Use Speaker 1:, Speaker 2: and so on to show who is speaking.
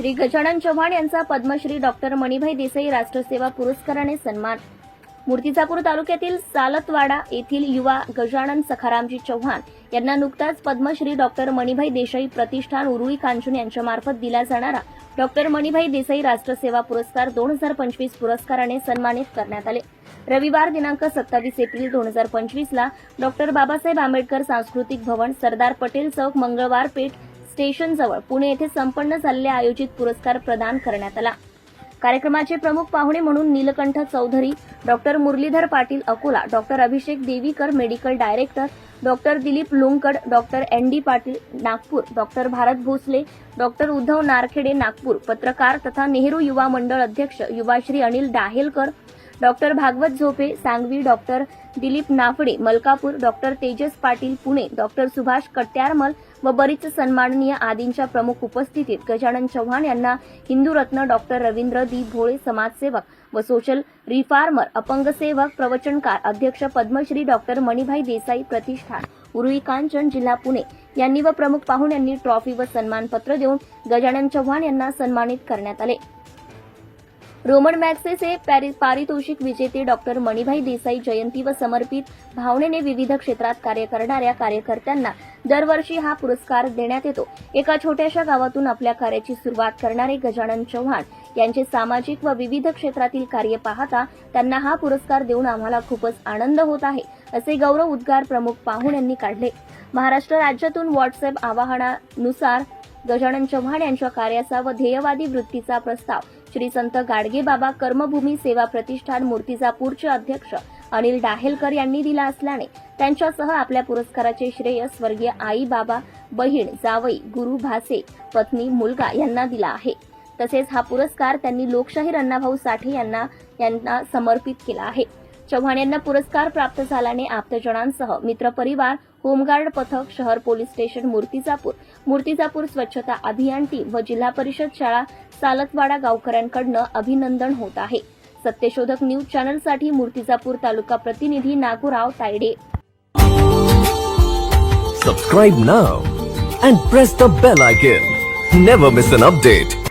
Speaker 1: श्री गजानन चव्हाण यांचा पद्मश्री डॉक्टर मणिभाई देसाई राष्ट्रसेवा पुरस्काराने सन्मान. मूर्तिजापूर तालुक्यातील सालतवाडा येथील युवा गजानन सखारामजी चव्हाण यांना नुकताच पद्मश्री डॉक्टर मणिभाई देसाई प्रतिष्ठान उरुळी कांचून यांच्यामार्फत दिला जाणारा डॉक्टर मणिभाई देसाई राष्ट्रसेवा पुरस्कार दोन हजार पंचवीस पुरस्काराने सन्मानित करण्यात आले. रविवार दिनांक सत्तावीस एप्रिल दोन हजार पंचवीसला डॉक्टर बाबासाहेब आंबेडकर सांस्कृतिक भवन सरदार पटेल चौक मंगळवार पेठ स्टेशनजवळ पुणे येथे संपन्न झालेल्या आयोजित पुरस्कार प्रदान करण्यात आला. कार्यक्रमाचे प्रमुख पाहुणे म्हणून Neelkanth Chaudhari doctor Murlidhar Patil Akola doctor Abhishek Devikar medical director doctor Dilip Lunkad doctor N D Patil Nagpur doctor Bharat Bhosale doctor Uddhav Narkhede Nagpur पत्रकार तथा नेहरू युवा मंडळ अध्यक्ष Yuvashri Anil Dahelkar doctor Bhagwat Zope Sangvi doctor Dilip Naphade Malkapur doctor Tejas Patil Pune doctor Subhash Katyarmal व बरीच सन्माननीय आदींच्या प्रमुख उपस्थितीत गजानन चव्हाण यांना हिंदूरत्न डॉक्टर रवींद्र दी भोळे समाजसेवक व सोशल रिफार्मर अपंग सेवक प्रवचनकार अध्यक्ष पद्मश्री डॉक्टर मणिभाई देसाई प्रतिष्ठान उरुई कांचन जिल्हा पुणे यांनी व प्रमुख पाहुण्यांनी ट्रॉफी व सन्मानपत्र देऊन गजानन चव्हाण यांना सन्मानित करण्यात आले. रोमन मॅक्सेस पारितोषिक विजेते डॉक्टर मणिभाई देसाई जयंती व समर्पित भावनेने विविध क्षेत्रात कार्य करणाऱ्या कार्यकर्त्यांना दरवर्षी हा पुरस्कार देण्यात येतो. एका छोट्याशा गावातून आपल्या कार्याची सुरुवात करणारे गजानन चव्हाण यांचे सामाजिक व विविध क्षेत्रातील कार्य पाहता त्यांना हा पुरस्कार देऊन आम्हाला खूपच आनंद होत आहे असे गौरव उद्गार प्रमुख पाहुण्यांनी काढले. महाराष्ट्र राज्यातून व्हॉट्सअप आवाहनानुसार गजानन चव्हाण यांच्या कार्याचा व ध्येयवादी वृत्तीचा प्रस्ताव. श्री संत गाडगेबाबा कर्मभूमी सेवा प्रतिष्ठान मूर्तिजापूरचे अध्यक्ष अनिल डाहेलकर यांनी दिला असल्याने त्यांच्यासह आपल्या पुरस्काराचे श्रेय स्वर्गीय आई बाबा बहीण जावई गुरु भासे पत्नी मुलगा यांना दिला आहे. तसेच हा पुरस्कार त्यांनी लोकशाहीर अण्णाभाऊ साठे यांना यांना समर्पित केला आहे. चव्हाण यांना पुरस्कार प्राप्त झाल्याने आप्तजनांसह मित्रपरिवार होमगार्ड पथक शहर पोलीस स्टेशन मूर्तिजापूर मूर्तिजापूर स्वच्छता अभियान टीम व जिल्हा परिषद शाळा सालतवाडा गावकऱ्यांकडनं अभिनंदन होत आहे. सत्यशोधक न्यूज चॅनलसाठी मूर्तिजापूर तालुका प्रतिनिधी Nagorao Tayde.
Speaker 2: Subscribe now and press the bell icon never miss an update